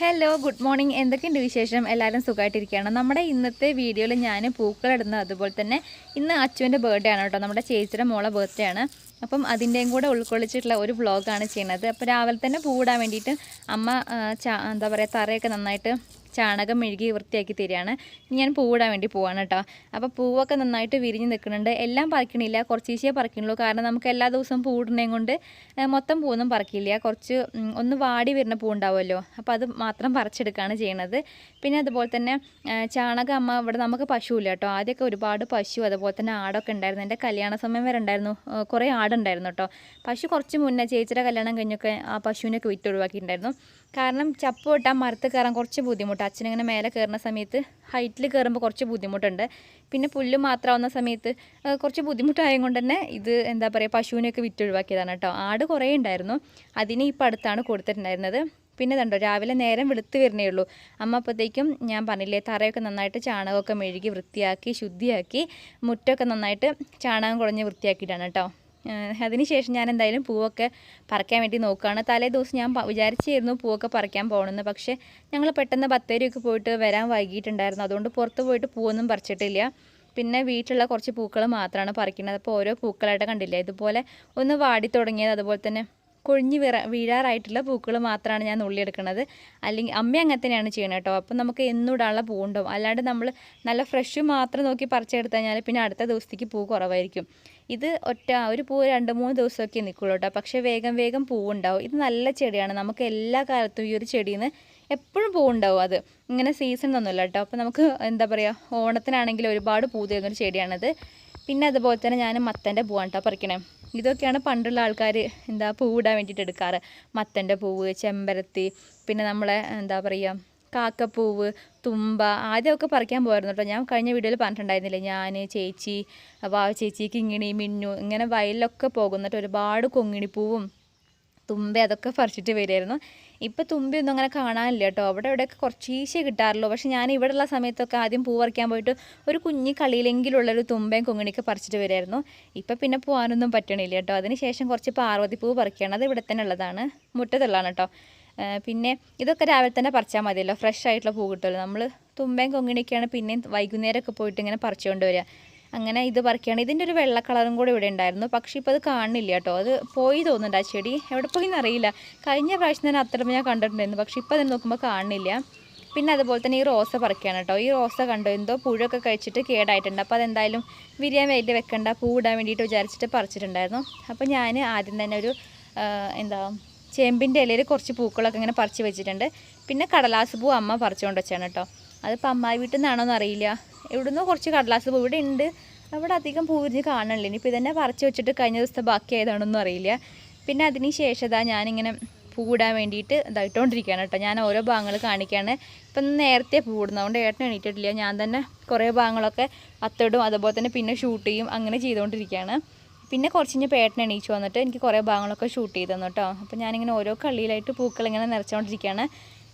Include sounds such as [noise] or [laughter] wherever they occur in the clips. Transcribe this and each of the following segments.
Hello good morning എന്തൊക്കെയുണ്ട് വിശേഷം? എല്ലാവരും സുഖമായിട്ടിരിക്കുകയാണ്. നമ്മുടെ ഇന്നത്തെ വീഡിയോയിൽ ഞാൻ പൂക്കളിടുന്ന അതുപോലെ തന്നെ ഇന്ന് അച്ചുവിന്റെ ബർത്ത്ഡേ ആണ് കേട്ടോ. നമ്മുടെ ചേച്ചിയുടെ മോളെ ബർത്ത്ഡേ ആണ്. അപ്പം അതിന്റെയും കൂടെ ഉൾക്കൊള്ളിച്ചിട്ടുള്ള ഒരു വ്ളോഗാണ് ചെയ്യുന്നത്. അപ്പോൾ രാവിലെ തന്നെ പൂവിടാൻ വേണ്ടിയിട്ട് അമ്മ എന്താ പറയുക തറയൊക്കെ നന്നായിട്ട് ചാണകം മെഴുകി വൃത്തിയാക്കി തരികയാണ്. ഞാൻ പൂവിടാൻ വേണ്ടി പോവാണ് കേട്ടോ. അപ്പോൾ പൂവൊക്കെ നന്നായിട്ട് വിരിഞ്ഞ് നിൽക്കുന്നുണ്ട്. എല്ലാം പറിക്കണില്ല. കുറച്ച് ഈശിയേ പറിക്കണുള്ളൂ. കാരണം നമുക്ക് എല്ലാ ദിവസവും പൂവിടണേം കൊണ്ട് മൊത്തം പൂവൊന്നും പറിക്കില്ല. കുറച്ച് ഒന്ന് വാടി വരുന്ന പൂ ഉണ്ടാവുമല്ലോ. അപ്പോൾ അത് മാത്രം പറിച്ചെടുക്കുകയാണ് ചെയ്യണത്. പിന്നെ അതുപോലെ തന്നെ ചാണകം അമ്മ ഇവിടെ നമുക്ക് പശുവില്ല കേട്ടോ. ആദ്യമൊക്കെ ഒരുപാട് പശു അതുപോലെ തന്നെ ആടൊക്കെ ഉണ്ടായിരുന്നു. എന്റെ കല്യാണ സമയം വരെ ഉണ്ടായിരുന്നു. കുറേ ആടുണ്ടായിരുന്നു കേട്ടോ. പശു കുറച്ച് മുന്നേ ചേച്ചിയുടെ കല്യാണം കഴിഞ്ഞൊക്കെ ആ പശുവിനൊക്കെ വിറ്റ് ഒഴിവാക്കിയിട്ടുണ്ടായിരുന്നു. കാരണം ചപ്പ് വെട്ടാൻ മരത്ത് കയറാൻ കുറച്ച് ബുദ്ധിമുട്ട് അച്ഛനിങ്ങനെ മേലെ കയറുന്ന സമയത്ത് ഹൈറ്റിൽ കയറുമ്പോൾ കുറച്ച് ബുദ്ധിമുട്ടുണ്ട്. പിന്നെ പുല്ല് മാത്രമാവുന്ന സമയത്ത് കുറച്ച് ബുദ്ധിമുട്ടായത് കൊണ്ട് തന്നെ ഇത് എന്താ പറയുക പശുവിനെയൊക്കെ വിറ്റൊഴിവാക്കിയതാണ് കേട്ടോ. ആട് കുറേ ഉണ്ടായിരുന്നു. അതിന് ഇപ്പം അടുത്താണ് കൊടുത്തിട്ടുണ്ടായിരുന്നത്. പിന്നെ കണ്ടോ രാവിലെ നേരം വെളുത്ത് വരുന്നേ ഉള്ളൂ. അമ്മ അപ്പോഴത്തേക്കും ഞാൻ പറഞ്ഞില്ലേ തറയൊക്കെ നന്നായിട്ട് ചാണകമൊക്കെ മെഴുകി വൃത്തിയാക്കി ശുദ്ധിയാക്കി മുറ്റമൊക്കെ നന്നായിട്ട് ചാണകം കുഴഞ്ഞ് വൃത്തിയാക്കിയിട്ടാണ് കേട്ടോ. അതിന് ശേഷം ഞാൻ എന്തായാലും പൂവൊക്കെ പറിക്കാൻ വേണ്ടി നോക്കുകയാണ്. തലേ ദിവസം ഞാൻ വിചാരിച്ചായിരുന്നു പൂവൊക്കെ പറിക്കാൻ പോകണമെന്ന്. പക്ഷേ ഞങ്ങൾ പെട്ടെന്ന് ബത്തേരിയൊക്കെ പോയിട്ട് വരാൻ വൈകിട്ടുണ്ടായിരുന്നു അതുകൊണ്ട് പുറത്ത് പോയിട്ട് പൂവൊന്നും പറിച്ചിട്ടില്ല. പിന്നെ വീട്ടിലുള്ള കുറച്ച് പൂക്കൾ മാത്രമാണ് പറിക്കുന്നത്. അപ്പോൾ ഓരോ പൂക്കളായിട്ട് കണ്ടില്ല? ഇതുപോലെ ഒന്ന് വാടി തുടങ്ങിയത് അതുപോലെ തന്നെ കൊഴിഞ്ഞ് വീറ വീഴാറായിട്ടുള്ള പൂക്കൾ മാത്രമാണ് ഞാൻ ഉള്ളിയെടുക്കുന്നത് അല്ലെങ്കിൽ അമ്മ അങ്ങനെ തന്നെയാണ് ചെയ്യണത് കേട്ടോ. അപ്പം നമുക്ക് എന്നും ഇടാനുള്ള പൂവുണ്ടാവും. അല്ലാണ്ട് നമ്മൾ നല്ല ഫ്രഷ് മാത്രം നോക്കി പറിച്ചെടുത്തു കഴിഞ്ഞാൽ പിന്നെ അടുത്ത ദിവസത്തേക്ക് പൂ കുറവായിരിക്കും. ഇത് ഒറ്റ ഒരു പൂ രണ്ട് മൂന്ന് ദിവസമൊക്കെ നിൽക്കുള്ളൂ കേട്ടോ. പക്ഷേ വേഗം വേഗം പൂവുണ്ടാവും. ഇത് നല്ല ചെടിയാണ്. നമുക്ക് എല്ലാ കാലത്തും ഈ ഒരു ചെടിയിൽ നിന്ന് എപ്പോഴും പൂവുണ്ടാവും അത്. ഇങ്ങനെ സീസൺ ഒന്നുമില്ല കേട്ടോ. അപ്പോൾ നമുക്ക് എന്താ പറയുക ഓണത്തിനാണെങ്കിൽ ഒരുപാട് പൂ തരുന്നൊരു ചെടിയാണത്. പിന്നെ അതുപോലെ തന്നെ ഞാൻ മത്തന്റെ പൂവാണ് കേട്ടോ പറിക്കണേ. ഇതൊക്കെയാണ് പണ്ടുള്ള ആൾക്കാർ എന്താ പൂവിടാൻ വേണ്ടിയിട്ട് എടുക്കാറ്. മത്തന്റെ പൂവ് ചെമ്പരത്തി പിന്നെ നമ്മളെ എന്താ പറയുക കാക്കപ്പൂവ് തുമ്പ ആദ്യമൊക്കെ പറിക്കാൻ പോയിരുന്നു കേട്ടോ. ഞാൻ കഴിഞ്ഞ വീഡിയോയിൽ പറഞ്ഞിട്ടുണ്ടായിരുന്നില്ലേ ഞാൻ ചേച്ചി വാവ ചേച്ചി കിങ്ങിണി മിന്നു ഇങ്ങനെ വയലിലൊക്കെ പോകുന്നിട്ട് ഒരുപാട് കൊങ്ങിണിപ്പൂവും തുമ്പ അതൊക്കെ പറിച്ചിട്ട് വരുമായിരുന്നു ഇപ്പോൾ തുമ്പയൊന്നും അങ്ങനെ കാണാനില്ല കേട്ടോ. അവിടെ ഇവിടെയൊക്കെ കുറച്ചീശേ കിട്ടാറുള്ളൂ. പക്ഷെ ഞാൻ ഇവിടെ ഉള്ള സമയത്തൊക്കെ ആദ്യം പൂ പറിക്കാൻ പോയിട്ട് ഒരു കുഞ്ഞി കളിയിലെങ്കിലുള്ളൊരു തുമ്പയും കൊങ്ങിണിയൊക്കെ പറിച്ചിട്ട് വരുമായിരുന്നു ഇപ്പം പിന്നെ പോകാനൊന്നും പറ്റണില്ല കേട്ടോ. അതിന് ശേഷം കുറച്ച് പാർവതി പൂ പറിക്കുകയാണ്. അത് ഇവിടെ തന്നെ ഉള്ളതാണ്. മുറ്റത്തുള്ളതാണ് കേട്ടോ. പിന്നെ ഇതൊക്കെ രാവിലെ തന്നെ പറിച്ചാൽ മതിയല്ലോ. ഫ്രഷ് ആയിട്ടുള്ള പൂ കിട്ടുമല്ലോ. നമ്മൾ തുമ്പയും കൊങ്ങിണിയൊക്കെയാണ് പിന്നെയും വൈകുന്നേരമൊക്കെ പോയിട്ട് ഇങ്ങനെ പറിച്ചുകൊണ്ട് വരിക. അങ്ങനെ ഇത് പറിക്കുകയാണ്. ഇതിന്റെ ഒരു വെള്ള കളറും കൂടി ഇവിടെ ഉണ്ടായിരുന്നു. പക്ഷേ ഇപ്പോൾ അത് കാണുന്നില്ല കേട്ടോ. അത് പോയി തോന്നുന്നുണ്ട് ആ ചെടി. എവിടെ പോയി എന്നറിയില്ല. കഴിഞ്ഞ പ്രാവശ്യം തന്നെ അത്ര ഞാൻ കണ്ടിട്ടുണ്ടായിരുന്നു. പക്ഷേ ഇപ്പോൾ അതിന് നോക്കുമ്പോൾ കാണുന്നില്ല. പിന്നെ അതുപോലെ തന്നെ ഈ റോസ പറിക്കുകയാണ് കേട്ടോ. ഈ റോസ കണ്ടോ? എന്തോ പുഴൊക്കെ കഴിച്ചിട്ട് കേടായിട്ടുണ്ട്. അപ്പോൾ അതെന്തായാലും വിരിയാൻ വേണ്ടി വെക്കണ്ട. പൂ ഇടാൻ വേണ്ടിയിട്ട് വിചാരിച്ചിട്ട് പറിച്ചിട്ടുണ്ടായിരുന്നു. അപ്പോൾ ഞാൻ ആദ്യം തന്നെ ഒരു എന്താ ചേമ്പിന്റെ ഇലയിൽ കുറച്ച് പൂക്കളൊക്കെ ഇങ്ങനെ പറിച്ച് വെച്ചിട്ടുണ്ട്. പിന്നെ കടലാസ് പൂ അമ്മ പറിച്ചുകൊണ്ട് വെച്ചാണ് കേട്ടോ. അതിപ്പോൾ അമ്മായി വീട്ടിൽ നിന്നാണോ എന്നറിയില്ല ഇവിടുന്ന് കുറച്ച് കടലാസ് പൂ ഇവിടെ ഉണ്ട്. അവിടെ അധികം പൂ വിരിഞ്ഞ് കാണണില്ല. ഇനിയിപ്പോൾ ഇതന്നെ പറിച്ച് വെച്ചിട്ട് കഴിഞ്ഞ ദിവസത്തെ ബാക്കി ആയതാണോന്നും അറിയില്ല. പിന്നെ അതിന് ശേഷം ഇതാ ഞാനിങ്ങനെ പൂവിടാൻ വേണ്ടിയിട്ട് ഇതായിട്ടോണ്ടിരിക്കുകയാണ് കേട്ടോ. ഞാൻ ഓരോ ഭാഗങ്ങൾ കാണിക്കുകയാണ് ഇപ്പം നേരത്തെ പൂവിടുന്നതുകൊണ്ട് ഏട്ടൻ എണീറ്റിട്ടില്ല. ഞാൻ തന്നെ കുറേ ഭാഗങ്ങളൊക്കെ അത്തിടും. അതുപോലെ തന്നെ പിന്നെ ഷൂട്ട് ചെയ്യും. അങ്ങനെ ചെയ്തുകൊണ്ടിരിക്കുകയാണ് പിന്നെ കുറച്ച് കഴിഞ്ഞ് പേട്ടൻ എണീച്ചു വന്നിട്ട് എനിക്ക് കുറേ ഭാഗങ്ങളൊക്കെ ഷൂട്ട് ചെയ്തു തന്നു കേട്ടോ. അപ്പോൾ ഞാനിങ്ങനെ ഓരോ കള്ളിയിലായിട്ട് പൂക്കൾ ഇങ്ങനെ നിറച്ചുകൊണ്ടിരിക്കുകയാണ്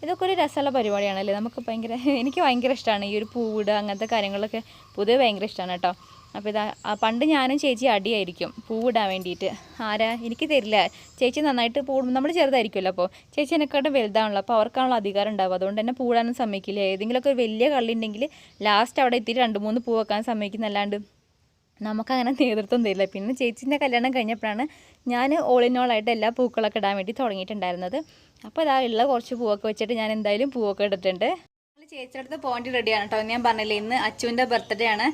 ഇതൊക്കെ ഒരു രസമുള്ള പരിപാടിയാണല്ലേ നമുക്ക് ഭയങ്കര [laughs] എനിക്ക് ഭയങ്കര ഇഷ്ടമാണ് ഈ ഒരു പൂവിടുക അങ്ങനത്തെ കാര്യങ്ങളൊക്കെ പൊതുവെ ഭയങ്കര ഇഷ്ടമാണ് കേട്ടോ. അപ്പോൾ ഇതാ പണ്ട് ഞാനും ചേച്ചി അടിയായിരിക്കും പൂവിടാൻ വേണ്ടിയിട്ട്. ആരാ? എനിക്ക് തരില്ല. ചേച്ചി നന്നായിട്ട് പൂടും നമ്മൾ ചെറുതായിരിക്കുമല്ലോ അപ്പോൾ ചേച്ചി എന്നെക്കാട്ടും വലുതാണല്ലോ. അപ്പോൾ അവർക്കാണല്ലോ അധികാരം ഉണ്ടാവും അതുകൊണ്ട് തന്നെ പൂടാനും സമ്മതിക്കില്ല. ഏതെങ്കിലുമൊക്കെ ഒരു വലിയ കള്ളി ഉണ്ടെങ്കിൽ ലാസ്റ്റ് അവിടെ എത്തിയിട്ട് രണ്ട് മൂന്ന് പൂ വെക്കാൻ സമ്മതിക്കുന്നല്ലാണ്ട് നമുക്കങ്ങനെ നേതൃത്വം തരില്ല. പിന്നെ ചേച്ചീന്റെ കല്യാണം കഴിഞ്ഞപ്പോഴാണ് ഞാൻ ഓൾ ഇൻ ഓൾ ആയിട്ട് എല്ലാ പൂക്കളൊക്കെ ഇടാൻ വേണ്ടി തുടങ്ങിയിട്ടുണ്ടായിരുന്നത്. അപ്പോൾ അതാ ഉള്ള കുറച്ച് പൂവൊക്കെ വെച്ചിട്ട് ഞാൻ എന്തായാലും പൂവൊക്കെ ഇട്ടിട്ടുണ്ട്. ചേച്ചിയുടെ അടുത്ത് പോയിന്റ് റെഡിയാണ് കേട്ടോ ഞാൻ പറഞ്ഞില്ലേ ഇന്ന് അച്ചുവിന്റെ ബർത്ത്ഡേ ആണ്.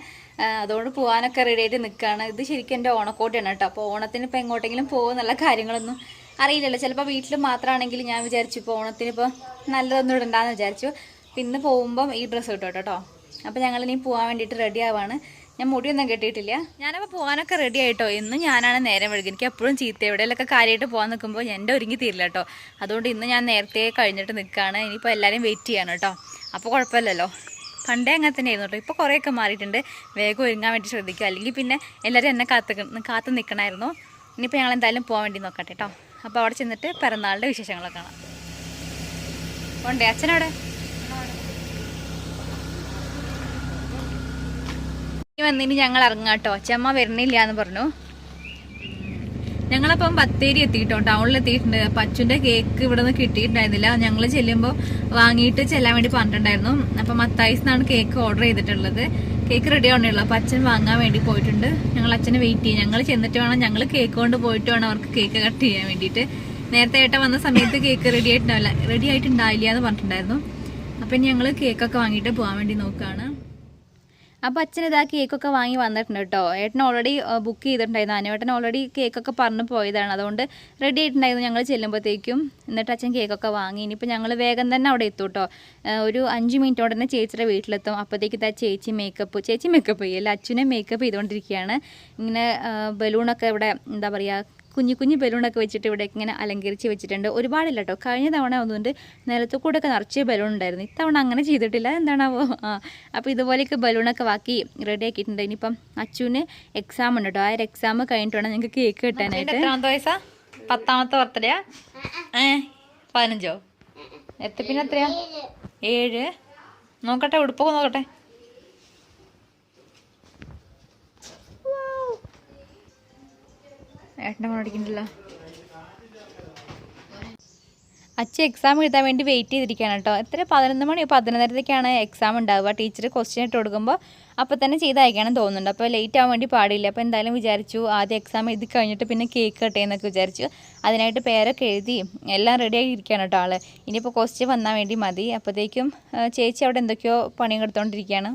അതുകൊണ്ട് പോകാനൊക്കെ റെഡി ആയിട്ട് നിൽക്കുകയാണ് ഇത് ശരിക്കും എന്റെ ഓണക്കോട്ടയാണ് കേട്ടോ അപ്പോൾ ഓണത്തിന് ഇപ്പോൾ എങ്ങോട്ടെങ്കിലും പോകുന്നുള്ള കാര്യങ്ങളൊന്നും അറിയില്ലല്ലോ. ചിലപ്പോൾ വീട്ടിൽ മാത്രമാണെങ്കിൽ ഞാൻ വിചാരിച്ചു ഇപ്പോൾ ഓണത്തിന് ഇപ്പോൾ നല്ലതൊന്നും ഇടണ്ടാന്ന് വിചാരിച്ചു. പിന്നെ പോകുമ്പം ഈ ഡ്രസ്സ് കിട്ടും കേട്ടോ അപ്പോൾ ഞങ്ങൾ ഇനി പോകാൻ വേണ്ടിയിട്ട് റെഡി ആവാണ്. ഞാൻ മുടിയൊന്നും കെട്ടിയിട്ടില്ല. ഞാനപ്പോൾ പോകാനൊക്കെ റെഡി ആയിട്ടോ. ഇന്ന് ഞാനാണ് നേരം വഴുകി എനിക്ക് എപ്പോഴും ചീത്ത എവിടെയെങ്കിലൊക്കെ കാര്യമായിട്ട് പോകാൻ നിൽക്കുമ്പോൾ എന്റെ ഒരുങ്ങി തീരില്ല കേട്ടോ. അതുകൊണ്ട് ഇന്ന് ഞാൻ നേരത്തെ കഴിഞ്ഞിട്ട് നിൽക്കുകയാണ് ഇനിയിപ്പോൾ എല്ലാവരും വെയിറ്റ് ചെയ്യാണ് കേട്ടോ. അപ്പോൾ കുഴപ്പമില്ലല്ലോ. പണ്ടേ അങ്ങനെ തന്നെയായിരുന്നു കേട്ടോ. ഇപ്പോൾ കുറേയൊക്കെ മാറിയിട്ടുണ്ട്. വേഗം ഒരുങ്ങാൻ വേണ്ടി ശ്രദ്ധിക്കുക. അല്ലെങ്കിൽ പിന്നെ എല്ലാവരും എന്നെ കാത്ത് കാത്ത് നിൽക്കണമായിരുന്നു ഇനിയിപ്പോൾ ഞങ്ങൾ എന്തായാലും പോകാൻ വേണ്ടി നോക്കട്ടെ കേട്ടോ. അപ്പോൾ അവിടെ ചെന്നിട്ട് പിറന്നാളുടെ വിശേഷങ്ങളൊക്കെ കാണാം. ഉണ്ടേ അച്ഛനവിടെ? വന്നിട്ട് ഞങ്ങൾ ഇറങ്ങാം കേട്ടോ. അച്ഛമ്മ വരണില്ല എന്ന് പറഞ്ഞു. ഞങ്ങളപ്പം ബത്തേരി എത്തിയിട്ടോ. ടൗണിൽ എത്തിയിട്ടുണ്ട്. അച്ഛന്റെ കേക്ക് ഇവിടെ നിന്ന് കിട്ടിയിട്ടുണ്ടായിരുന്നില്ല. ഞങ്ങൾ ചെല്ലുമ്പോൾ വാങ്ങിയിട്ട് ചെല്ലാൻ വേണ്ടി പറഞ്ഞിട്ടുണ്ടായിരുന്നു. അപ്പം മത്തായിസ് നിന്നാണ് കേക്ക് ഓർഡർ ചെയ്തിട്ടുള്ളത്. കേക്ക് റെഡി ആവണുള്ളൂ അപ്പം അച്ഛൻ വാങ്ങാൻ വേണ്ടി പോയിട്ടുണ്ട്. ഞങ്ങൾ അച്ഛനെ വെയിറ്റ് ചെയ്യും. ഞങ്ങൾ ചെന്നിട്ട് വേണം. ഞങ്ങൾ കേക്ക് കൊണ്ട് പോയിട്ട് വേണം അവർക്ക് കേക്ക് കട്ട് ചെയ്യാൻ വേണ്ടിയിട്ട്. നേരത്തെ ഏട്ട വന്ന സമയത്ത് കേക്ക് റെഡി ആയിട്ടുണ്ടാവില്ല. റെഡി ആയിട്ടുണ്ടാവില്ല എന്ന് പറഞ്ഞിട്ടുണ്ടായിരുന്നു. അപ്പം ഞങ്ങൾ കേക്കൊക്കെ വാങ്ങിയിട്ട് പോകാൻ വേണ്ടി നോക്കുകയാണ്. അപ്പോൾ അച്ഛൻ ഇതാ കേക്കൊക്കെ വാങ്ങി വന്നിട്ടുണ്ട് കേട്ടോ ഏട്ടൻ ഓൾറെഡി ബുക്ക് ചെയ്തിട്ടുണ്ടായിരുന്നു. അനുവേട്ടൻ ഓൾറെഡി കേക്കൊക്കെ പറഞ്ഞു പോയതാണ്. അതുകൊണ്ട് റെഡി ആയിട്ടുണ്ടായിരുന്നു ഞങ്ങൾ ചെല്ലുമ്പോഴത്തേക്കും എന്നിട്ട് അച്ഛൻ കേക്കൊക്കെ വാങ്ങി. ഇനിയിപ്പോൾ ഞങ്ങൾ വേഗം തന്നെ അവിടെ എത്തും കേട്ടോ ഒരു അഞ്ച് മിനിറ്റോടെ തന്നെ ചേച്ചിയുടെ വീട്ടിലെത്തും. അപ്പോഴത്തേക്ക് ഇതാ ചേച്ചി മേക്കപ്പ് ചേച്ചി മേക്കപ്പ് ചെയ്യല്ല അച്ഛനെ മേക്കപ്പ് ചെയ്തുകൊണ്ടിരിക്കുകയാണ്. ഇങ്ങനെ ബലൂണൊക്കെ ഇവിടെ എന്താ പറയുക കുഞ്ഞു കുഞ്ഞു ബലൂണൊക്കെ വെച്ചിട്ട് ഇവിടെ ഇങ്ങനെ അലങ്കരിച്ച് വെച്ചിട്ടുണ്ട്. ഒരുപാടില്ല കേട്ടോ കഴിഞ്ഞ തവണ ഒന്നുകൊണ്ട് നിലത്ത് കൂടെ ഒക്കെ നിറച്ച് ബലൂൺ ഉണ്ടായിരുന്നു. ഇത്തവണ അങ്ങനെ ചെയ്തിട്ടില്ല. എന്താണാവോ? ആ. അപ്പോൾ ഇതുപോലെയൊക്കെ ബലൂണൊക്കെ ബാക്കി റെഡി ആക്കിയിട്ടുണ്ട്. ഇനിയിപ്പം അച്ചുവിന് എക്സാം ഉണ്ട് കേട്ടോ ആ ഒരു എക്സാം കഴിഞ്ഞിട്ട് വേണം ഞങ്ങൾക്ക് കേക്ക് കിട്ടാനായിട്ട് എത്രാമത്തെ വയസ്സാ? പത്താമത്തെ ബർത്ത്ഡേയാ ഏ? പതിനഞ്ചോ? എത്ര പിന്നെ എത്രയാ? ഏഴ്. നോക്കട്ടെ ഉടുപ്പൊക്കെ നോക്കട്ടെ. ഏട്ടനെ കൊണ്ടടിക്കണ്ടല്ലോ അച്ഛൻ എക്സാം എഴുതാൻ വേണ്ടി വെയിറ്റ് ചെയ്തിരിക്കുകയാണ് കേട്ടോ. എത്ര? പതിനൊന്ന് മണി പതിനൊന്നരത്തേക്കാണ് എക്സാം ഉണ്ടാവുക. ടീച്ചർ ക്വസ്റ്റ്യൻ ഇട്ട് കൊടുക്കുമ്പോൾ അപ്പോൾ തന്നെ ചെയ്ത് അയക്കണം തോന്നുന്നുണ്ട്. അപ്പോൾ ലേറ്റ് ആവാൻ വേണ്ടി പാടില്ല. അപ്പോൾ എന്തായാലും വിചാരിച്ചു ആദ്യം എക്സാം എഴുതി കഴിഞ്ഞിട്ട് പിന്നെ കേക്ക് കട്ടെ എന്നൊക്കെ വിചാരിച്ചു. അതിനായിട്ട് പേരൊക്കെ എഴുതി എല്ലാം റെഡി ആയിരിക്കുകയാണ് കേട്ടോ ആൾ ഇനിയിപ്പോൾ ക്വസ്റ്റ്യൻ വന്നാൽ വേണ്ടി മതി. അപ്പോഴത്തേക്കും ചേച്ചി അവിടെ എന്തൊക്കെയോ പണിയും എടുത്തുകൊണ്ടിരിക്കുകയാണ്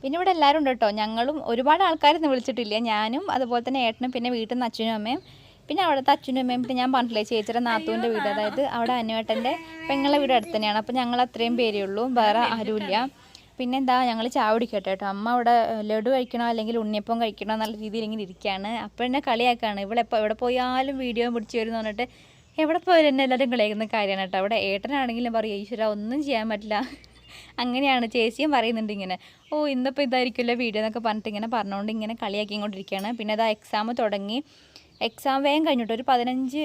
പിന്നെ ഇവിടെ എല്ലാവരും ഉണ്ട് കേട്ടോ. ഞങ്ങളും ഒരുപാട് ആൾക്കാരൊന്നും വിളിച്ചിട്ടില്ല. ഞാനും അതുപോലെ തന്നെ ഏട്ടനും പിന്നെ വീട്ടിൽ നിന്ന് അച്ഛനും അമ്മയും പിന്നെ അവിടുത്തെ അച്ഛനും അമ്മയും പിന്നെ ഞാൻ പറഞ്ഞില്ലേ ചേച്ചിയുടെ നാത്തൂന്റെ വീട്. അതായത് അവിടെ അനുവേട്ടന്റെ പെങ്ങളെ വീട് അടുത്ത് തന്നെയാണ്. അപ്പോൾ ഞങ്ങൾ അത്രയും പേരേ ഉള്ളൂ. വേറെ ആരുമില്ല. പിന്നെ എന്താ ഞങ്ങൾ ചായ കുടിക്കട്ടെ കേട്ടോ. അമ്മ അവിടെ ലഡു കഴിക്കണോ അല്ലെങ്കിൽ ഉണ്ണിയപ്പം കഴിക്കണോ നല്ല രീതിയിൽ ഇങ്ങനെ ഇരിക്കുകയാണ്. അപ്പോൾ എന്നെ കളിയാക്കാണ് ഇവിടെ എപ്പോൾ എവിടെ പോയാലും വീഡിയോ പിടിച്ച് വരും എന്ന് പറഞ്ഞിട്ട് എവിടെ പോയാലും എന്നെ എല്ലാവരും കളിയാക്കുന്ന കാര്യമാണ് കേട്ടോ. അവിടെ ഏട്ടനാണെങ്കിലും പറയും ഈശ്വര ഒന്നും ചെയ്യാൻ പറ്റില്ല. അങ്ങനെയാണ് ചേച്ചിയും പറയുന്നുണ്ട് ഇങ്ങനെ. ഓ ഇന്നിപ്പോൾ ഇതായിരിക്കുമല്ലോ വീഡിയോ എന്നൊക്കെ പറഞ്ഞിട്ട് ഇങ്ങനെ പറഞ്ഞുകൊണ്ട് ഇങ്ങനെ കളിയാക്കിക്കൊണ്ടിരിക്കുകയാണ്. പിന്നെ അതാ എക്സാം തുടങ്ങി. എക്സാം വേഗം കഴിഞ്ഞിട്ട് ഒരു പതിനഞ്ച്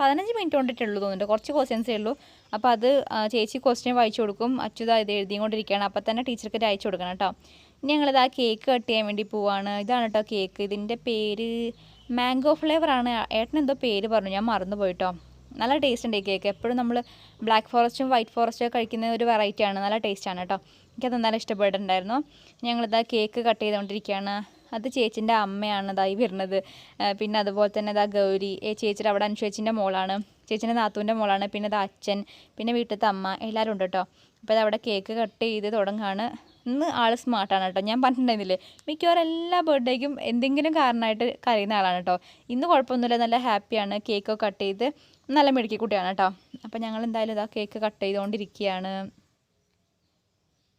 പതിനഞ്ച് മിനിറ്റ് കൊണ്ടിട്ടുള്ളൂ തോന്നുന്നുണ്ട്. കുറച്ച് ക്വസ്റ്റ്യൻസേ ഉള്ളൂ. അപ്പോൾ അത് ചേച്ചി ക്വസ്റ്റ്യൻ വായിച്ചു കൊടുക്കും. അച്യുത ഇത് എഴുതിക്കൊണ്ടിരിക്കുകയാണ്. അപ്പോൾ തന്നെ ടീച്ചർക്ക് അയച്ചു കൊടുക്കണം കേട്ടോ. ഇനി ഞങ്ങളിത് ആ കേക്ക് കട്ട് ചെയ്യാൻ വേണ്ടി പോവാണ്. ഇതാണ് കേട്ടോ കേക്ക് ഇതിന്റെ പേര് മാംഗോ ഫ്ലേവറാണ് ഏട്ടൻ എന്തോ പേര് പറഞ്ഞു. ഞാൻ മറന്നു പോയിട്ടോ നല്ല ടേസ്റ്റ് ഉണ്ട് ഈ കേക്ക് എപ്പോഴും നമ്മൾ ബ്ലാക്ക് ഫോറസ്റ്റും വൈറ്റ് ഫോറസ്റ്റും ഒക്കെ കഴിക്കുന്ന ഒരു വെറൈറ്റിയാണ് നല്ല ടേസ്റ്റാണ് കേട്ടോ എനിക്കത് നല്ല ഇഷ്ടപ്പെട്ടിട്ടുണ്ടായിരുന്നു. ഞങ്ങളിതാ കേക്ക് കട്ട് ചെയ്തുകൊണ്ടിരിക്കുകയാണ് അത് ചേച്ചിന്റെ അമ്മയാണ് ഇതായി വരുന്നത്. പിന്നെ അതുപോലെ തന്നെ ഇതാ ഗൗരി. ഏ ചേച്ചിയുടെ അവിടെ അനുശേച്ചിന്റെ മോളാണ്. ചേച്ചിന്റെ നാത്തൂന്റെ മോളാണ്. പിന്നെ ഇത് അച്ഛൻ. പിന്നെ വീട്ടിലത്തെ അമ്മ. എല്ലാവരും ഉണ്ട് കേട്ടോ അപ്പോൾ ഇതവിടെ കേക്ക് കട്ട് ചെയ്ത് തുടങ്ങുകയാണ് ഇന്ന് ആൾ സ്മാർട്ടാണ് കേട്ടോ ഞാൻ പറഞ്ഞിട്ടുണ്ടായിരുന്നില്ലേ? മിക്കവാറും എല്ലാ ബർത്ത്ഡേക്കും എന്തെങ്കിലും കാരണമായിട്ട് കരയുന്ന ആളാണ് കേട്ടോ ഇന്ന് കുഴപ്പമൊന്നുമില്ല. നല്ല ഹാപ്പിയാണ് കേക്കൊക്കെ കട്ട് ചെയ്ത് നല്ല മിടുക്കി കുട്ടിയാണ് കേട്ടോ. അപ്പോൾ ഞങ്ങൾ എന്തായാലും ഇതാ കേക്ക് കട്ട് ചെയ്തുകൊണ്ടിരിക്കുകയാണ്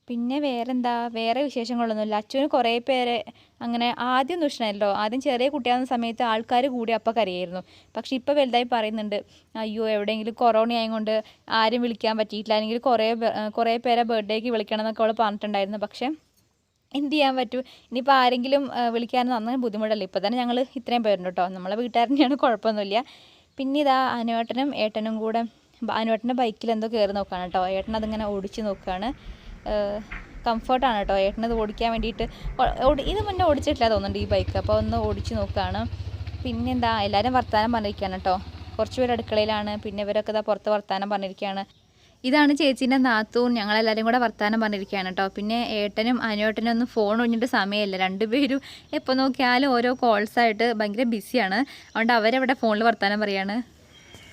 പിന്നെ വേറെന്താ? വേറെ വിശേഷങ്ങളൊന്നുമില്ല. അച്ഛന് കുറേ പേരെ അങ്ങനെ ആദ്യം ദുഷ്ടനല്ലോ ആദ്യം ചെറിയ കുട്ടിയാകുന്ന സമയത്ത് ആൾക്കാർ കൂടി അപ്പം കരയായിരുന്നു. പക്ഷെ ഇപ്പോൾ വലുതായി പറയുന്നുണ്ട് അയ്യോ എവിടെയെങ്കിലും കൊറോണ ആയതുകൊണ്ട് ആരും വിളിക്കാൻ പറ്റിയിട്ടില്ല. അല്ലെങ്കിൽ കുറേ കുറേ പേരെ ബർത്ത്ഡേക്ക് വിളിക്കണം എന്നൊക്കെ അവൾ പറഞ്ഞിട്ടുണ്ടായിരുന്നു. പക്ഷേ എന്ത് ചെയ്യാൻ പറ്റൂ? ഇനിയിപ്പോൾ ആരെങ്കിലും വിളിക്കാൻ നന്നായി ബുദ്ധിമുട്ടല്ലേ? ഇപ്പോൾ തന്നെ ഞങ്ങൾ ഇത്രയും പേരുണ്ട് കേട്ടോ. നമ്മളെ വീട്ടുകാരനെയാണ് കുഴപ്പമൊന്നുമില്ല. പിന്നെ ഇതാ അനുവേട്ടനും ഏട്ടനും കൂടെ അനുവേട്ടന്റെ ബൈക്കിൽ എന്തോ കയറി നോക്കുകയാണ് കേട്ടോ ഏട്ടൻ അതിങ്ങനെ ഓടിച്ച് നോക്കുകയാണ് കംഫർട്ടാണ് കേട്ടോ ഏട്ടനത് ഓടിക്കാൻ വേണ്ടിയിട്ട് ഇത് മുന്നേ ഓടിച്ചിട്ടില്ല തോന്നുന്നുണ്ട് ഈ ബൈക്ക് അപ്പോൾ ഒന്ന് ഓടിച്ച് നോക്കുകയാണ് പിന്നെന്താ എല്ലാവരും വർത്തമാനം പറഞ്ഞിരിക്കുകയാണ് കേട്ടോ കുറച്ച് പേര് അടുക്കളയിലാണ്. പിന്നെ ഇവരൊക്കെ ഇതാ പുറത്ത് വർത്തമാനം പറഞ്ഞിരിക്കുകയാണ് ഇതാണ് ചേച്ചീന്റെ നാത്തൂൻ. ഞങ്ങളെല്ലാവരും കൂടെ വർത്തമാനം പറഞ്ഞിരിക്കുകയാണ് കേട്ടോ. പിന്നെ ഏട്ടനും അനുവേട്ടനും ഒന്നും ഫോൺ ഒഴിഞ്ഞിട്ട് സമയമില്ല. രണ്ടുപേരും എപ്പോൾ നോക്കിയാലും ഓരോ കോൾസായിട്ട് ഭയങ്കര ബിസിയാണ് അതുകൊണ്ട് അവരവിടെ ഫോണിൽ വർത്തമാനം പറയാണ്?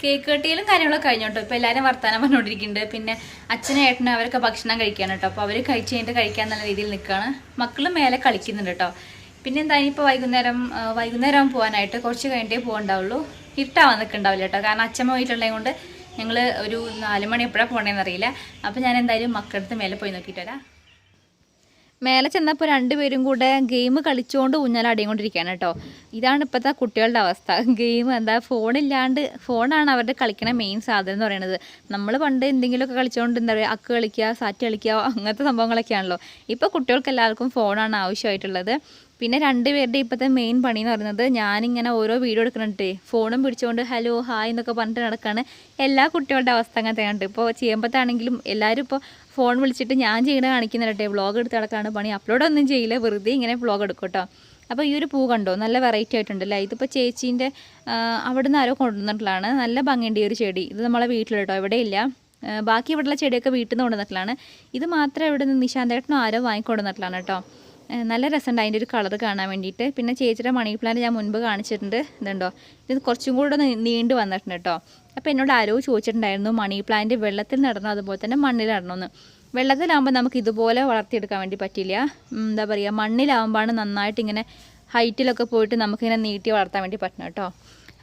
കേക്ക് കട്ടിയിലും കാര്യങ്ങളൊക്കെ കഴിഞ്ഞു കേട്ടോ. ഇപ്പോൾ എല്ലാവരും വർത്തമാനം പറഞ്ഞുകൊണ്ടിരിക്കുന്നുണ്ട് പിന്നെ അച്ഛനും ഏട്ടനും അവരൊക്കെ ഭക്ഷണം കഴിക്കുകയാണ് കേട്ടോ. അപ്പോൾ അവർ കഴിച്ച് കഴിഞ്ഞിട്ട് കഴിക്കാൻ നല്ല രീതിയിൽ നിൽക്കുകയാണ്. മക്കളും മേലെ കളിക്കുന്നുണ്ട് കേട്ടോ. പിന്നെ എന്താ ഇനിയിപ്പോൾ വൈകുന്നേരം വൈകുന്നേരം പോകാനായിട്ട് കുറച്ച് കഴിഞ്ഞിട്ടേ പോകണ്ടാവുള്ളൂ ഇട്ടാവാൻ നിൽക്കണ്ടാവില്ല കേട്ടോ. കാരണം അച്ഛമ്മ വീട്ടിലുള്ളതുകൊണ്ട് കൊണ്ട് ഞങ്ങൾ ഒരു നാല് മണി എപ്പോഴാണ് പോകണമെന്നറിയില്ല അപ്പോൾ ഞാൻ എന്തായാലും മക്കളടുത്ത് മേലെ പോയി നോക്കിയിട്ട് വരാം. മേലെ ചെന്നപ്പോൾ രണ്ടുപേരും കൂടെ ഗെയിം കളിച്ചുകൊണ്ട് ഊഞ്ഞാലാടിക്കൊണ്ടിരിക്കുകയാണ് കേട്ടോ. ഇതാണ് ഇപ്പോഴത്തെ കുട്ടികളുടെ അവസ്ഥ. ഗെയിം എന്താ ഫോണില്ലാണ്ട് ഫോണാണ് അവരുടെ കളിക്കണ മെയിൻ സാധനം എന്ന് പറയുന്നത്. നമ്മൾ പണ്ട് എന്തെങ്കിലുമൊക്കെ കളിച്ചുകൊണ്ട് എന്താ പറയുക അക്ക് കളിക്കുക സാറ്റ് കളിക്കുക അങ്ങനത്തെ സംഭവങ്ങളൊക്കെയാണല്ലോ ഇപ്പോൾ കുട്ടികൾക്ക് എല്ലാവർക്കും ഫോണാണ് ആവശ്യമായിട്ടുള്ളത്. പിന്നെ രണ്ടുപേരുടെ ഇപ്പോഴത്തെ മെയിൻ പണി എന്ന് പറയുന്നത് ഞാനിങ്ങനെ ഓരോ വീഡിയോ എടുക്കുന്നുണ്ടേ. ഫോണും പിടിച്ചുകൊണ്ട് ഹലോ ഹായ് എന്നൊക്കെ പറഞ്ഞിട്ട് നടക്കുകയാണ് എല്ലാ കുട്ടികളുടെ അവസ്ഥ അങ്ങനത്തെ തന്നെയുണ്ട് ഇപ്പോൾ ചെയ്യുമ്പോഴത്താണെങ്കിലും എല്ലാവരും ഇപ്പോൾ ഫോൺ വിളിച്ചിട്ട് ഞാൻ ചെയ്യണ കാണിക്കുന്നുണ്ടേ വ്ളോഗ് എടുത്ത് നടക്കാണ് പണി. അപ്ലോഡ് ഒന്നും ചെയ്യില്ല വെറുതെ ഇങ്ങനെ വ്ളോഗ് എടുക്കും കേട്ടോ അപ്പോൾ ഈ ഒരു പൂ കണ്ടോ? നല്ല വെറൈറ്റി ആയിട്ടുണ്ടല്ലേ ഇതിപ്പോൾ ചേച്ചീന്റെ അവിടെ നിന്ന് ആരോ കൊണ്ടുവന്നിട്ടുള്ളതാണ്. നല്ല ഭംഗിയുണ്ട് ഈ ഒരു ചെടി. ഇത് നമ്മളെ വീട്ടിൽ കേട്ടോ ഇല്ല. ബാക്കി ഇവിടെയുള്ള ചെടിയൊക്കെ വീട്ടിൽ നിന്ന് കൊണ്ടുവന്നിട്ടുള്ളതാണ്. ഇത് മാത്രം ഇവിടെ നിന്ന് നിശാന്തേട്ടനോ ആരോ വാങ്ങിക്കൊണ്ടുവന്നിട്ടുള്ളതാണ് കേട്ടോ. നല്ല രസമുണ്ട് അതിന്റെ ഒരു കളർ കാണാൻ വേണ്ടിയിട്ട്. പിന്നെ ചേച്ചിയുടെ മണി പ്ലാന്റ് ഞാൻ മുൻപ് കാണിച്ചിട്ടുണ്ട്. ഇതുണ്ടോ? ഇത് കുറച്ചും കൂടെ നീണ്ടു വന്നിട്ടുണ്ട് കേട്ടോ. അപ്പോൾ എന്നോട് ആരോ ചോദിച്ചിട്ടുണ്ടായിരുന്നു മണി പ്ലാന്റ് വെള്ളത്തിൽ നടണോ അതുപോലെ തന്നെ മണ്ണിൽ നടണമെന്ന് വെള്ളത്തിലാകുമ്പോൾ നമുക്ക് ഇതുപോലെ വളർത്തിയെടുക്കാൻ വേണ്ടി പറ്റില്ല. എന്താ പറയുക മണ്ണിലാവുമ്പോഴാണ് നന്നായിട്ട് ഇങ്ങനെ ഹൈറ്റിലൊക്കെ പോയിട്ട് നമുക്കിങ്ങനെ നീട്ടി വളർത്താൻ വേണ്ടി പറ്റണം കേട്ടോ.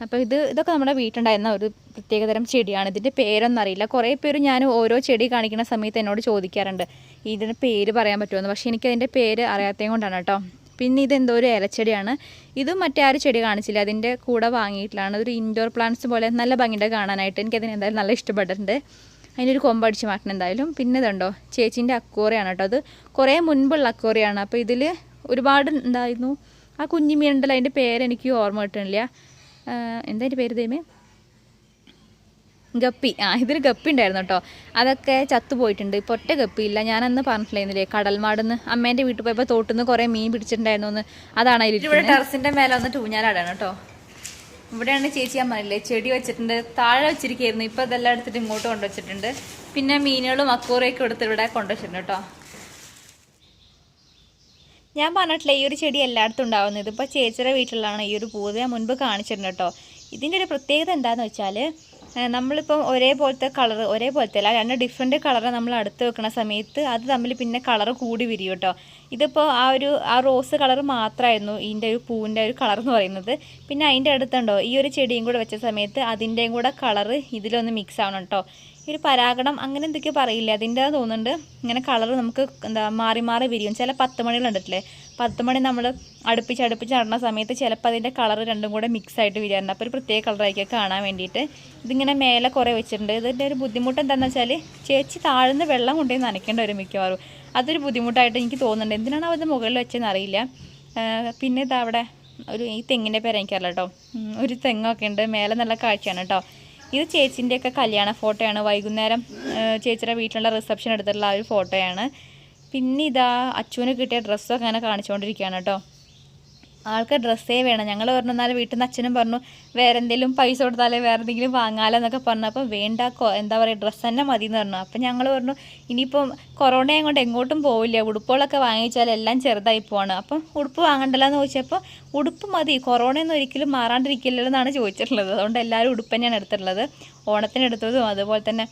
അപ്പോൾ ഇത് ഇതൊക്കെ നമ്മുടെ വീട്ടിലുണ്ടായിരുന്ന ഒരു പ്രത്യേകതരം ചെടിയാണ്. ഇതിന്റെ പേരൊന്നും അറിയില്ല. കുറേ പേര് ഞാൻ ഓരോ ചെടി കാണിക്കുന്ന സമയത്ത് എന്നോട് ചോദിക്കാറുണ്ട്. ഇതിന്റെ പേര് പറയാൻ പറ്റുമെന്ന്. പക്ഷേ എനിക്കതിന്റെ പേര് അറിയാത്തേ കൊണ്ടാണ് കേട്ടോ. പിന്നെ ഇതെന്തോ ഒരു ഇലച്ചെടിയാണ്. ഇതും മറ്റേ ആരും ചെടി കാണിച്ചില്ല. അതിന്റെ കൂടെ വാങ്ങിയിട്ടുള്ളതാണ് ഒരു ഇൻഡോർ പ്ലാന്റ്സ് പോലെ നല്ല ഭംഗിയുടെ കാണാനായിട്ട്. എനിക്കതിന് എന്തായാലും നല്ല ഇഷ്ടപ്പെട്ടിട്ടുണ്ട്. അതിന്റെ ഒരു കൊമ്പടിച്ച് മാറ്റണം എന്തായാലും. പിന്നെ ഇതുണ്ടോ? ചേച്ചീന്റെ അക്കോറിയാണ് കേട്ടോ അത്. കുറേ മുൻപുള്ള അക്കോറിയാണ് അപ്പോൾ ഇതിൽ ഒരുപാട് ഉണ്ടായിരുന്നു ആ കുഞ്ഞു മീനുണ്ടല്ലോ അതിന്റെ പേരെനിക്ക് ഓർമ്മ കിട്ടണില്ല എന്താ അതിന്റെ പേര് ദൈവമേ? ഗപ്പി. ആ ഇതിൽ ഗപ്പി ഉണ്ടായിരുന്നു കേട്ടോ അതൊക്കെ ചത്തുപോയിട്ടുണ്ട് ഇപ്പോൾ ഒറ്റ ഗപ്പി ഇല്ല. ഞാനന്ന് പറഞ്ഞിട്ടില്ലേ കടൽമാടെന്ന് അമ്മേന്റെ വീട്ടിൽ പോയപ്പോൾ തോട്ടുനിന്ന് കുറേ മീൻ പിടിച്ചിട്ടുണ്ടായിരുന്നു എന്ന് അതാണ് അതിൽ ഇവിടെ ടെറസിന്റെ മേലെ ഒന്ന് ടൂഞ്ഞാലാടാണ് കേട്ടോ ഇവിടെയാണ് ചേച്ചി ഞാൻ പറഞ്ഞില്ലേ ചെടി വെച്ചിട്ടുണ്ട്. താഴെ വെച്ചിരിക്കുകയായിരുന്നു ഇപ്പോൾ ഇതെല്ലാം എടുത്തിട്ട് ഇങ്ങോട്ട് കൊണ്ടുവച്ചിട്ടുണ്ട്. പിന്നെ മീനുകളും അക്കൂറയൊക്കെ എടുത്ത് ഇവിടെ കൊണ്ടുവച്ചിട്ടുണ്ട് കേട്ടോ ഞാൻ പറഞ്ഞിട്ടില്ല ഈ ഒരു ചെടി എല്ലായിടത്തും ഉണ്ടാവുന്നത്. ഇതിപ്പോൾ ചേച്ചിയുടെ വീട്ടിലാണ് ഈ ഒരു പൂവ് ഞാൻ മുൻപ് കാണിച്ചിട്ടുണ്ട് കേട്ടോ ഇതിന്റെ ഒരു പ്രത്യേകത എന്താണെന്ന് വെച്ചാൽ നമ്മളിപ്പം ഒരേപോലത്തെ കളർ ഒരേപോലത്തെ അല്ല രണ്ട് ഡിഫറെന്റ് കളർ നമ്മൾ അടുത്ത് വെക്കുന്ന സമയത്ത് അത് തമ്മിൽ പിന്നെ കളർ കൂടി വരും കേട്ടോ. ഇതിപ്പോൾ ആ ഒരു ആ റോസ് കളർ മാത്രമായിരുന്നു ഇതിന്റെ ഒരു പൂവിന്റെ ഒരു കളർ എന്ന് പറയുന്നത്. പിന്നെ അതിന്റെ അടുത്തുണ്ടോ ഈ ഒരു ചെടിയും കൂടെ വെച്ച സമയത്ത് അതിന്റെയും കൂടെ കളർ ഇതിലൊന്ന് മിക്സ് ആവണം കേട്ടോ. ഒരു പരാഗണം അങ്ങനെ എന്തൊക്കെയോ പറയില്ല? അതിന്റെ തോന്നുന്നുണ്ട്. ഇങ്ങനെ കളർ നമുക്ക് എന്താ മാറി മാറി വിരിയും ചില പത്ത് മണികളുണ്ടല്ലേ പത്ത് മണി നമ്മൾ അടുപ്പിച്ച് അടുപ്പിച്ച് നടന്ന സമയത്ത് ചിലപ്പോൾ അതിന്റെ കളർ രണ്ടും കൂടെ മിക്സ് ആയിട്ട് വരാറുണ്ട് അപ്പോൾ ഒരു പ്രത്യേക കളറായിരിക്കും കാണാൻ വേണ്ടിയിട്ട്. ഇതിങ്ങനെ മേലെ കുറേ വെച്ചിട്ടുണ്ട്. ഇതിന്റെ ഒരു ബുദ്ധിമുട്ട് എന്താണെന്ന് വെച്ചാൽ ചേച്ചി താഴ്ന്ന് വെള്ളം കൊണ്ടുപോയി നനയ്ക്കേണ്ട ഒരു മിക്കവാറും. അതൊരു ബുദ്ധിമുട്ടായിട്ട് എനിക്ക് തോന്നുന്നുണ്ട്. എന്തിനാണ് അത് മുകളിൽ വെച്ചതെന്ന് അറിയില്ല. പിന്നെ ഇതാ അവിടെ ഒരു ഈ തെങ്ങിന്റെ പേര് കേട്ടോ. ഒരു തെങ്ങൊക്കെ ഉണ്ട്. മേലെ നല്ല കാഴ്ചയാണ് കേട്ടോ. ഇത് ചേച്ചിന്റെയൊക്കെ കല്യാണ ഫോട്ടോയാണ്. വൈകുന്നേരം ചേച്ചിയുടെ വീട്ടിലുള്ള റിസപ്ഷൻ എടുത്തിട്ടുള്ള ആ ഒരു ഫോട്ടോയാണ്. പിന്നെ ഇതാ അച്ചുവിന് കിട്ടിയ ഡ്രസ്സൊക്കെ അങ്ങനെ കാണിച്ചുകൊണ്ടിരിക്കുകയാണ് കേട്ടോ. ആൾക്ക് ഡ്രസ്സേ വേണം. ഞങ്ങൾ പറഞ്ഞു വീട്ടിൽ നിന്ന് അച്ഛനും പറഞ്ഞു വേറെ എന്തെങ്കിലും പൈസ കൊടുത്താലേ വേറെ എന്തെങ്കിലും വാങ്ങാലോ എന്നൊക്കെ പറഞ്ഞു അപ്പോൾ വേണ്ടാക്കോ എന്താ പറയുക ഡ്രസ്സ് തന്നെ മതി എന്ന് പറഞ്ഞു. അപ്പം ഞങ്ങൾ പറഞ്ഞു ഇനിയിപ്പം കൊറോണയും കൊണ്ട് എങ്ങോട്ടും പോവില്ല. ഉടുപ്പുകളൊക്കെ വാങ്ങിച്ചാൽ എല്ലാം ചെറുതായി പോവാണ്. അപ്പം ഉടുപ്പ് വാങ്ങണ്ടല്ലോ എന്ന് ചോദിച്ചപ്പോൾ ഉടുപ്പ് മതി. കൊറോണയൊന്നും ഒരിക്കലും മാറാണ്ടിരിക്കില്ലല്ലോ എന്നാണ് ചോദിച്ചിട്ടുള്ളത്. അതുകൊണ്ട് എല്ലാവരും ഉടുപ്പ് തന്നെയാണ് എടുത്തിട്ടുള്ളത്. ഓണത്തിന് എടുത്തതും അതുപോലെ തന്നെ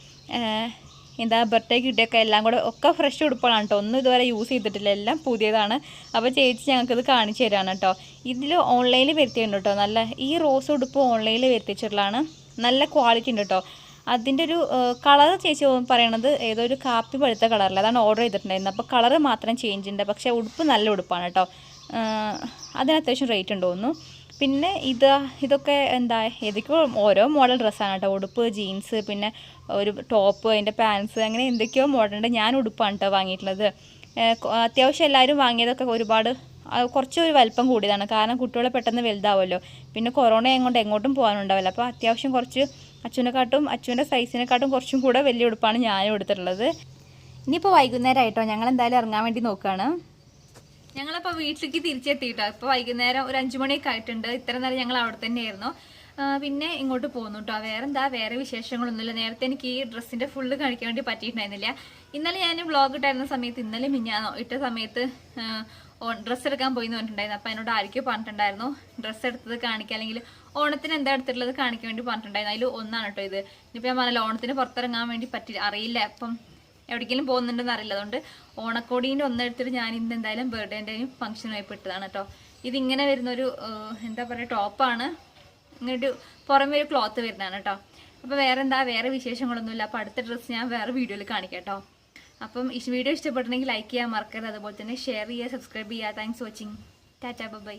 എന്താ ബർത്ത്ഡേ കിട്ടിയൊക്കെ എല്ലാം കൂടെ ഒക്കെ ഫ്രഷ് ഉടുപ്പാണ് കേട്ടോ ഒന്നും ഇതുവരെ യൂസ് ചെയ്തിട്ടില്ല. എല്ലാം പുതിയതാണ്. അപ്പോൾ ചേച്ചി ഞങ്ങൾക്കിത് കാണിച്ചു തരാണ് കേട്ടോ ഇതിൽ ഓൺലൈനിൽ വരുത്തിയിട്ടുണ്ട് കേട്ടോ നല്ല ഈ റോസ് ഉടുപ്പ് ഓൺലൈനിൽ വരുത്തിച്ചിട്ടുള്ളതാണ് നല്ല ക്വാളിറ്റി ഉണ്ട് കേട്ടോ അതിന്റെ ഒരു കളർ ചേച്ചി പറയണത് ഏതോ ഒരു കാപ്പി പഴുത്ത കളറിൽ അതാണ് ഓർഡർ ചെയ്തിട്ടുണ്ടായിരുന്നത്. അപ്പോൾ കളറ് മാത്രം ചേഞ്ച് ഉണ്ട്. പക്ഷേ ഉടുപ്പ് നല്ല ഉടുപ്പാണ് കേട്ടോ അതിന് അത്യാവശ്യം റേറ്റ് ഉണ്ട് തോന്നുന്നു. പിന്നെ ഇത് ഇതൊക്കെ എന്താ ഏതൊക്കെയോ ഓരോ മോഡൽ ഡ്രസ്സാണ് കേട്ടോ ഉടുപ്പ് ജീൻസ് പിന്നെ ഒരു ടോപ്പ് അതിന്റെ പാൻസ് അങ്ങനെ എന്തൊക്കെയോ മോഡലുണ്ട് ഞാൻ ഉടുപ്പാണ് കേട്ടോ വാങ്ങിയിട്ടുള്ളത്. അത്യാവശ്യം എല്ലാവരും വാങ്ങിയതൊക്കെ ഒരുപാട് കുറച്ച് ഒരു വലിപ്പം കൂടിയതാണ്. കാരണം കുട്ടികളെ പെട്ടെന്ന് വലുതാവുമല്ലോ. പിന്നെ കൊറോണ എങ്ങോട്ട് എങ്ങോട്ടും പോകാനുണ്ടാവില്ല. അപ്പോൾ അത്യാവശ്യം കുറച്ച് അച്ഛനെക്കാട്ടും അച്ഛന്റെ സൈസിനെക്കാട്ടും കുറച്ചും കൂടെ വലിയ ഉടുപ്പാണ് ഞാനും എടുത്തിട്ടുള്ളത്. ഇനിയിപ്പോൾ വൈകുന്നേരം ആയിട്ടോ ഞങ്ങൾ എന്തായാലും ഇറങ്ങാൻ വേണ്ടി നോക്കുകയാണ് ഞങ്ങളപ്പോൾ വീട്ടിലേക്ക് തിരിച്ചെത്തിയിട്ടോ. ഇപ്പോൾ വൈകുന്നേരം ഒരു അഞ്ചു മണിയൊക്കെ ആയിട്ടുണ്ട്. ഇത്ര നേരം ഞങ്ങൾ അവിടെ തന്നെയായിരുന്നു. പിന്നെ ഇങ്ങോട്ട് പോകുന്നു കേട്ടോ വേറെ എന്താ വേറെ വിശേഷങ്ങളൊന്നുമില്ല. നേരത്തെ എനിക്ക് ഈ ഡ്രസ്സിന്റെ ഫുള്ള് കാണിക്കാൻ വേണ്ടി പറ്റിയിട്ടുണ്ടായിരുന്നില്ല. ഇന്നലെ ഞാൻ വ്ലോഗ് ഇട്ടായിരുന്ന സമയത്ത് ഇന്നലെ മിഞ്ഞാന്നോ ഇട്ട സമയത്ത് ഡ്രസ്സ് എടുക്കാൻ പോയി എന്ന് പറഞ്ഞിട്ടുണ്ടായിരുന്നു. അപ്പോൾ എന്നോട് ആർക്കും പറഞ്ഞിട്ടുണ്ടായിരുന്നു. ഡ്രസ്സ് എടുത്തത് കാണിക്കുക അല്ലെങ്കിൽ ഓണത്തിന് എന്താ എടുത്തിട്ടുള്ളത് കാണിക്കാൻ വേണ്ടി പറഞ്ഞിട്ടുണ്ടായിരുന്നു. അതിൽ ഒന്നാണ് കേട്ടോ ഇത്. ഇനിയിപ്പോൾ ഞാൻ പറഞ്ഞല്ലോ ഓണത്തിന് പുറത്തിറങ്ങാൻ വേണ്ടി പറ്റി അറിയില്ല. അപ്പം എവിടേക്കെങ്കിലും പോകുന്നുണ്ടെന്ന് അറിയില്ല. അതുകൊണ്ട് ഓണക്കോടീന്റെ ഒന്നെടുത്തിട്ട് ഞാൻ ഇന്ന് എന്തായാലും ബർത്ത്ഡേന്റെയും ഫംഗ്ഷനുമായി പെട്ടതാണ് കേട്ടോ ഇതിങ്ങനെ വരുന്നൊരു എന്താ പറയുക ടോപ്പാണ് ഇങ്ങനെ ഒരു പുറമേ ഒരു ക്ലോത്ത് വരുന്നതാണ് കേട്ടോ. അപ്പോൾ വേറെ എന്താ വേറെ വിശേഷങ്ങളൊന്നുമില്ല. അപ്പോൾ അടുത്ത ഡ്രസ്സ് ഞാൻ വേറെ വീഡിയോയിൽ കാണിക്കാം കേട്ടോ. അപ്പം ഈ വീഡിയോ ഇഷ്ടപ്പെട്ടിട്ടുണ്ടെങ്കിൽ ലൈക്ക് ചെയ്യാൻ മറക്കരുത്. അതുപോലെ തന്നെ ഷെയർ ചെയ്യുക സബ്സ്ക്രൈബ് ചെയ്യുക താങ്ക്സ് വാച്ചിങ് ടാറ്റാ ബൈ